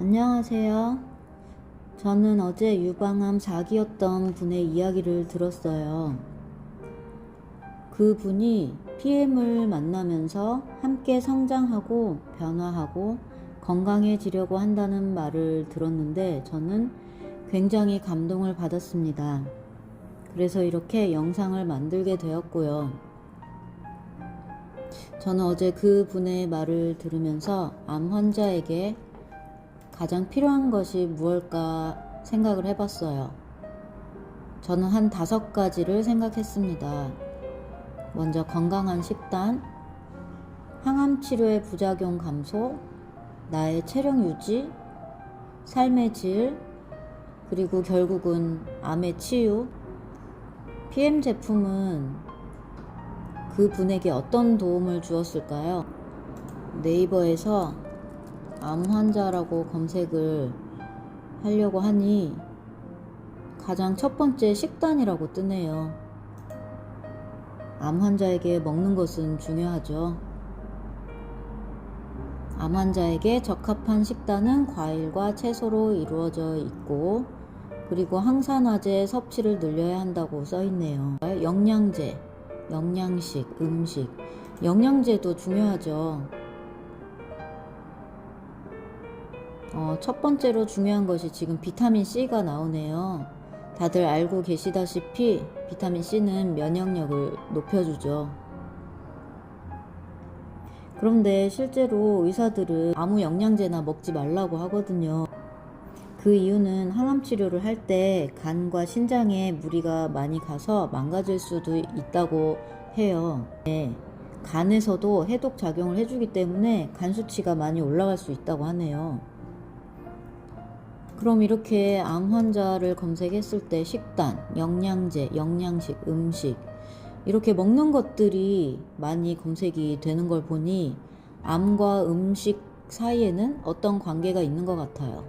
안녕하세요. 저는 어제 유방암 4기였던 분의 이야기를 들었어요. 그 분이 PM을 만나면서 함께 성장하고 변화하고 건강해지려고 한다는 말을 들었는데 저는 굉장히 감동을 받았습니다. 그래서 이렇게 영상을 만들게 되었고요. 저는 어제 그 분의 말을 들으면서 암 환자에게 가장 필요한 것이 무엇일까 생각을 해봤어요. 저는 한 다섯 가지를 생각했습니다. 먼저 건강한 식단, 항암 치료의 부작용 감소, 나의 체력 유지, 삶의 질, 그리고 결국은 암의 치유. PM 제품은 그 분에게 어떤 도움을 주었을까요? 네이버에서 암 환자라고 검색을 하려고 하니 가장 첫 번째 식단이라고 뜨네요. 암 환자에게 먹는 것은 중요하죠. 암 환자에게 적합한 식단은 과일과 채소로 이루어져 있고 그리고 항산화제 섭취를 늘려야 한다고 써 있네요. 영양제, 영양식, 음식. 영양제도 중요하죠. 어, 첫 번째로 중요한 것이 지금 비타민 C가 나오네요. 다들 알고 계시다시피 비타민 C는 면역력을 높여주죠. 그런데 실제로 의사들은 아무 영양제나 먹지 말라고 하거든요. 그 이유는 항암 치료를 할 때 간과 신장에 무리가 많이 가서 망가질 수도 있다고 해요. 네, 간에서도 해독 작용을 해주기 때문에 간 수치가 많이 올라갈 수 있다고 하네요. 그럼 이렇게 암 환자를 검색했을 때 식단, 영양제, 영양식, 음식 이렇게 먹는 것들이 많이 검색이 되는 걸 보니 암과 음식 사이에는 어떤 관계가 있는 것 같아요.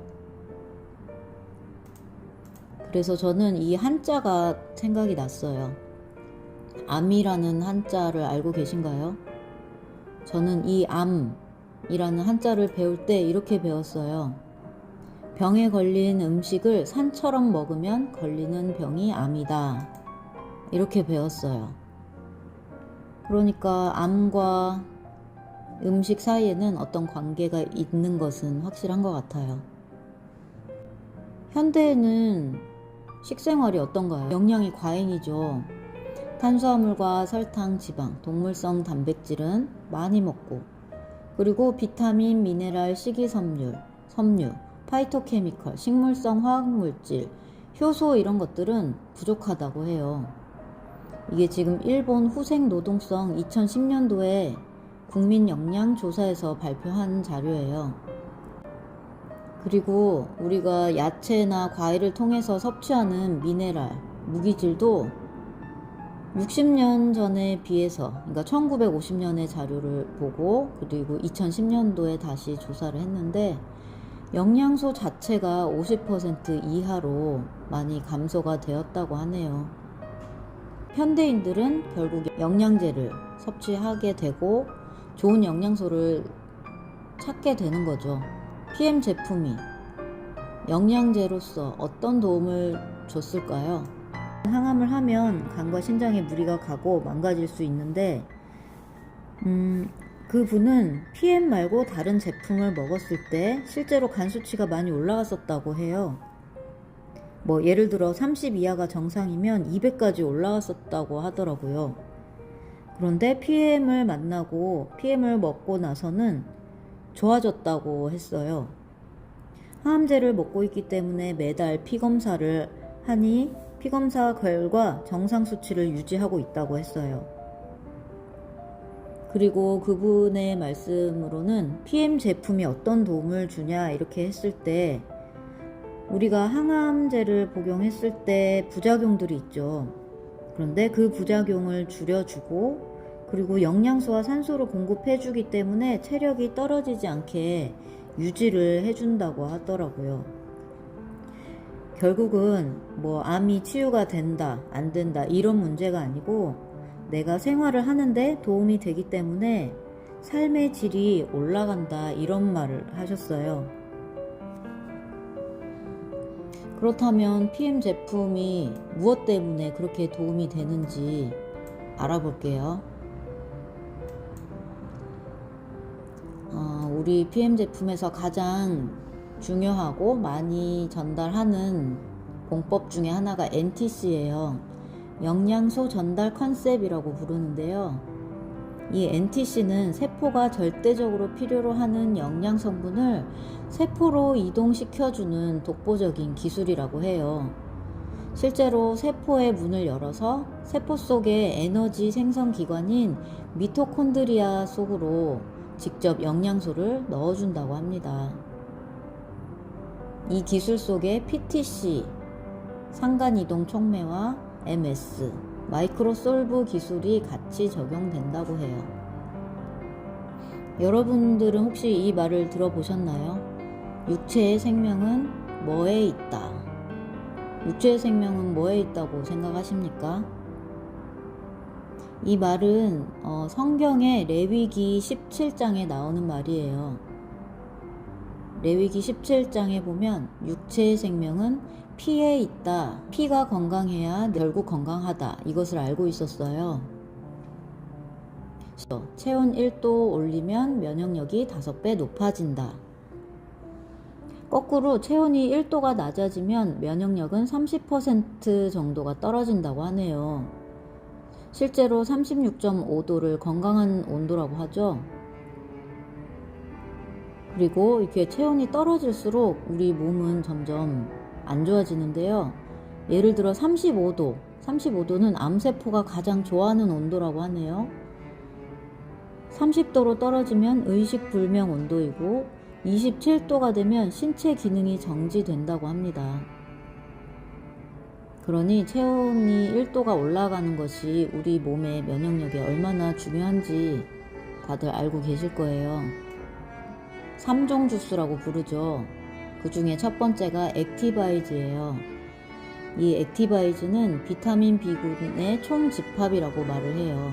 그래서 저는 이 한자가 생각이 났어요. 암이라는 한자를 알고 계신가요? 저는 이 암이라는 한자를 배울 때 이렇게 배웠어요. 병에 걸린 음식을 산처럼 먹으면 걸리는 병이 암이다. 이렇게 배웠어요. 그러니까 암과 음식 사이에는 어떤 관계가 있는 것은 확실한 것 같아요. 현대에는 식생활이 어떤가요? 영양이 과잉이죠. 탄수화물과 설탕, 지방, 동물성 단백질은 많이 먹고, 그리고 비타민, 미네랄, 식이섬유, 섬유, 파이토케미컬, 식물성 화학물질, 효소 이런 것들은 부족하다고 해요. 이게 지금 일본 후생 노동성 2010년도에 국민 영양 조사에서 발표한 자료예요. 그리고 우리가 야채나 과일을 통해서 섭취하는 미네랄, 무기질도 60년 전에 비해서, 그러니까 1950년의 자료를 보고, 그리고 2010년도에 다시 조사를 했는데, 영양소 자체가 50% 이하로 많이 감소가 되었다고 하네요. 현대인들은 결국 영양제를 섭취하게 되고 좋은 영양소를 찾게 되는 거죠. PM 제품이 영양제로서 어떤 도움을 줬을까요? 항암을 하면 간과 신장에 무리가 가고 망가질 수 있는데, 음, 그 분은 PM 말고 다른 제품을 먹었을 때 실제로 간 수치가 많이 올라갔었다고 해요. 뭐 예를 들어 30 이하가 정상이면 200까지 올라갔었다고 하더라고요. 그런데 PM을 만나고 PM을 먹고 나서는 좋아졌다고 했어요. 항암제를 먹고 있기 때문에 매달 피검사를 하니 피검사 결과 정상 수치를 유지하고 있다고 했어요. 그리고 그분의 말씀으로는 PM 제품이 어떤 도움을 주냐 이렇게 했을 때 우리가 항암제를 복용했을 때 부작용들이 있죠. 그런데 그 부작용을 줄여주고 그리고 영양소와 산소를 공급해주기 때문에 체력이 떨어지지 않게 유지를 해준다고 하더라고요. 결국은 뭐 암이 치유가 된다, 안 된다, 이런 문제가 아니고 내가 생활을 하는데 도움이 되기 때문에 삶의 질이 올라간다, 이런 말을 하셨어요. 그렇다면 PM 제품이 무엇 때문에 그렇게 도움이 되는지 알아볼게요. 어, 우리 PM 제품에서 가장 중요하고 많이 전달하는 공법 중에 하나가 NTC예요. 영양소 전달 컨셉이라고 부르는데요. 이 NTC는 세포가 절대적으로 필요로 하는 영양 성분을 세포로 이동시켜주는 독보적인 기술이라고 해요. 실제로 세포의 문을 열어서 세포 속의 에너지 생성 기관인 미토콘드리아 속으로 직접 영양소를 넣어준다고 합니다. 이 기술 속에 PTC, 상간이동 촉매와 MS, 마이크로솔브 기술이 같이 적용된다고 해요. 여러분들은 혹시 이 말을 들어보셨나요? 육체의 생명은 뭐에 있다. 육체의 생명은 뭐에 있다고 생각하십니까? 이 말은 어, 성경의 레위기 17장에 나오는 말이에요. 레위기 17장에 보면 육체의 생명은 피에 있다. 피가 건강해야 결국 건강하다. 이것을 알고 있었어요. 체온 1도 올리면 면역력이 5배 높아진다. 거꾸로 체온이 1도가 낮아지면 면역력은 30% 정도가 떨어진다고 하네요. 실제로 36.5도를 건강한 온도라고 하죠. 그리고 이렇게 체온이 떨어질수록 우리 몸은 점점 안 좋아지는데요. 예를 들어 35도, 35도는 암세포가 가장 좋아하는 온도라고 하네요. 30도로 떨어지면 의식불명 온도이고 27도가 되면 신체 기능이 정지된다고 합니다. 그러니 체온이 1도가 올라가는 것이 우리 몸의 면역력에 얼마나 중요한지 다들 알고 계실 거예요. 3종 주스라고 부르죠. 그 중에 첫 번째가 액티바이즈예요. 이 액티바이즈는 비타민 B군의 총집합이라고 말을 해요.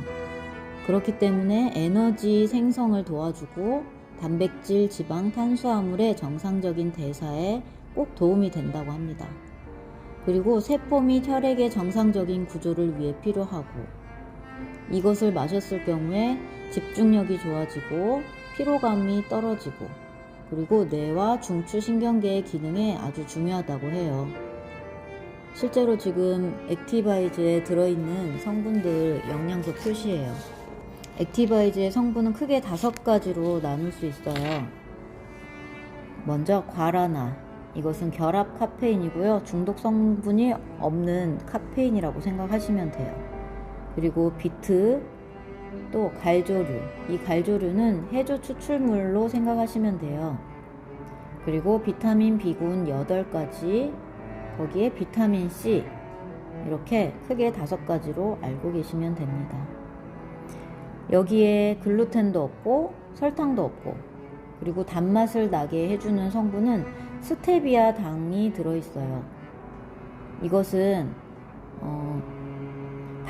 그렇기 때문에 에너지 생성을 도와주고 단백질, 지방, 탄수화물의 정상적인 대사에 꼭 도움이 된다고 합니다. 그리고 세포 및 혈액의 정상적인 구조를 위해 필요하고 이것을 마셨을 경우에 집중력이 좋아지고 피로감이 떨어지고 그리고 뇌와 중추신경계의 기능에 아주 중요하다고 해요. 실제로 지금 액티바이즈에 들어있는 성분들 영양소 표시예요. 액티바이즈의 성분은 크게 다섯 가지로 나눌 수 있어요. 먼저 과라나. 이것은 결합 카페인이고요. 중독 성분이 없는 카페인이라고 생각하시면 돼요. 그리고 비트, 또 갈조류. 이 갈조류는 해조 추출물로 생각하시면 돼요. 그리고 비타민 B군 8가지, 거기에 비타민 C. 이렇게 크게 다섯 가지로 알고 계시면 됩니다. 여기에 글루텐도 없고 설탕도 없고 그리고 단맛을 나게 해주는 성분은 스테비아 당이 들어있어요. 이것은 어,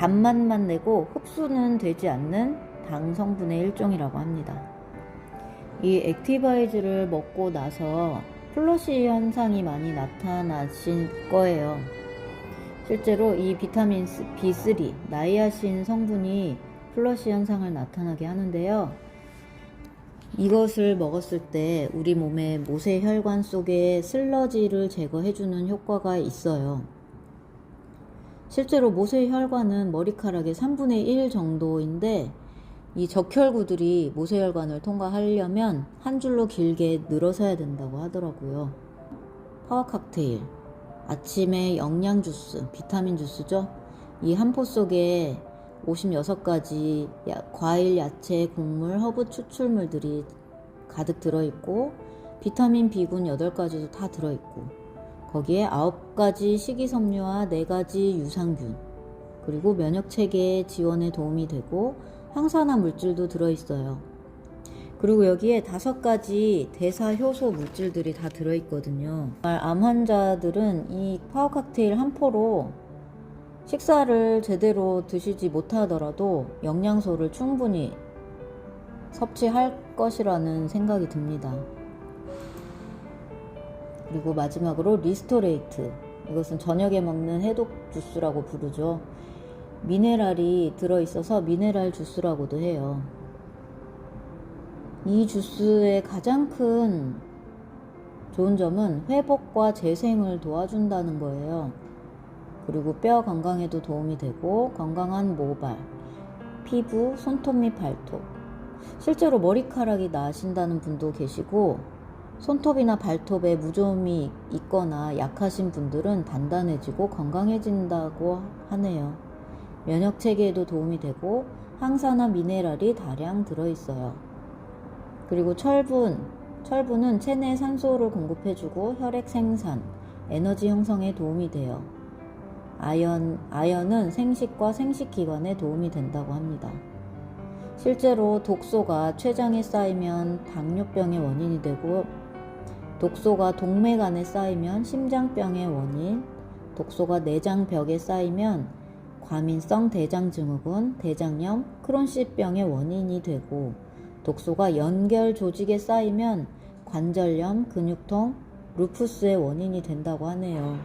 단맛만 내고 흡수는 되지 않는 당 성분의 일종이라고 합니다. 이 액티바이즈를 먹고 나서 플러시 현상이 많이 나타나실 거예요. 실제로 이 비타민 B3, 나이아신 성분이 플러시 현상을 나타나게 하는데요. 이것을 먹었을 때 우리 몸의 모세혈관 속에 슬러지를 제거해주는 효과가 있어요. 실제로 모세혈관은 머리카락의 3분의 1 정도인데 이 적혈구들이 모세혈관을 통과하려면 한 줄로 길게 늘어서야 된다고 하더라고요. 파워 칵테일, 아침에 영양 주스, 비타민 주스죠. 이 한 포 속에 56가지 과일, 야채, 곡물, 허브 추출물들이 가득 들어있고 비타민 B군 8가지도 다 들어있고 거기에 9가지 식이섬유와 4가지 유산균 그리고 면역 체계 지원에 도움이 되고 항산화 물질도 들어 있어요. 그리고 여기에 다섯 가지 대사 효소 물질들이 다 들어 있거든요. 암 환자들은 이 파워 칵테일 한 포로 식사를 제대로 드시지 못하더라도 영양소를 충분히 섭취할 것이라는 생각이 듭니다. 그리고 마지막으로 리스토레이트. 이것은 저녁에 먹는 해독 주스라고 부르죠. 미네랄이 들어있어서 미네랄 주스라고도 해요. 이 주스의 가장 큰 좋은 점은 회복과 재생을 도와준다는 거예요. 그리고 뼈 건강에도 도움이 되고 건강한 모발, 피부, 손톱 및 발톱. 실제로 머리카락이 나신다는 분도 계시고 손톱이나 발톱에 무좀이 있거나 약하신 분들은 단단해지고 건강해진다고 하네요. 면역 체계에도 도움이 되고 항산화 미네랄이 다량 들어 있어요. 그리고 철분, 철분은 체내 산소를 공급해주고 혈액 생산, 에너지 형성에 도움이 돼요. 아연, 아연은 생식과 생식기관에 도움이 된다고 합니다. 실제로 독소가 췌장에 쌓이면 당뇨병의 원인이 되고 독소가 동맥 안에 쌓이면 심장병의 원인, 독소가 내장 벽에 쌓이면 과민성 대장증후군, 대장염, 크론씨병의 원인이 되고 독소가 연결 조직에 쌓이면 관절염, 근육통, 루푸스의 원인이 된다고 하네요.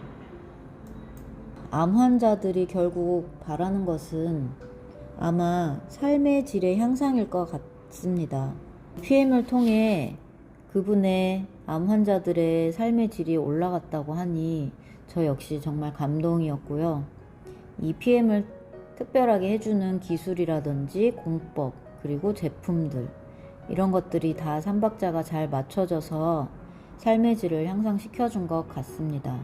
암 환자들이 결국 바라는 것은 아마 삶의 질의 향상일 것 같습니다. PM을 통해 그분의 암 환자들의 삶의 질이 올라갔다고 하니 저 역시 정말 감동이었고요. 이 PM을 특별하게 해주는 기술이라든지 공법, 그리고 제품들, 이런 것들이 다 삼박자가 잘 맞춰져서 삶의 질을 향상시켜준 것 같습니다.